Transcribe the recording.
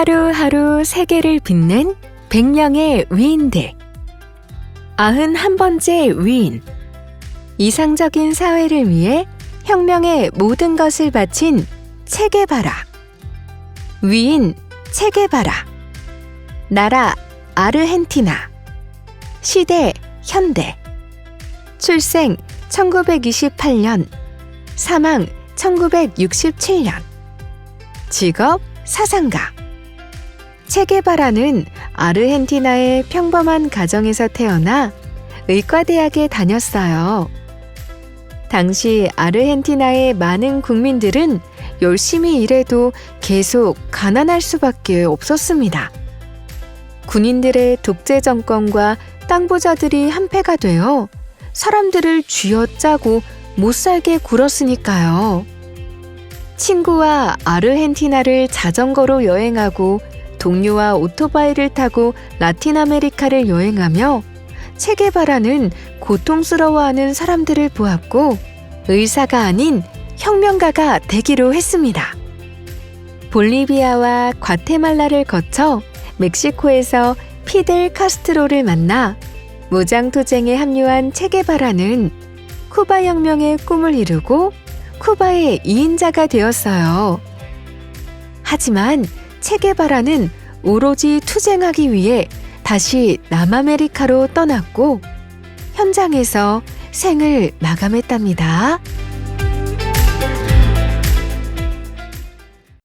하루하루 세계를 빛낸 100명의 위인들. 91번째 위인. 이상적인 사회를 위해 혁명의 모든 것을 바친 체게바라. 위인 체게바라. 나라 아르헨티나. 시대 현대. 출생 1928년. 사망 1967년. 직업 사상가. 체게바라는 아르헨티나의 평범한 가정에서 태어나 의과대학에 다녔어요. 당시 아르헨티나의 많은 국민들은 열심히 일해도 계속 가난할 수밖에 없었습니다. 군인들의 독재 정권과 땅부자들이 한패가 되어 사람들을 쥐어짜고 못 살게 굴었으니까요. 친구와 아르헨티나를 자전거로 여행하고 동료와 오토바이를 타고 라틴 아메리카를 여행하며 체게바라는 고통스러워하는 사람들을 보았고 의사가 아닌 혁명가가 되기로 했습니다. 볼리비아와 과테말라를 거쳐 멕시코에서 피델 카스트로를 만나 무장투쟁에 합류한 체게바라는 쿠바 혁명의 꿈을 이루고 쿠바의 2인자가 되었어요. 하지만 체게바라는 오로지 투쟁하기 위해 다시 남아메리카로 떠났고 현장에서 생을 마감했답니다.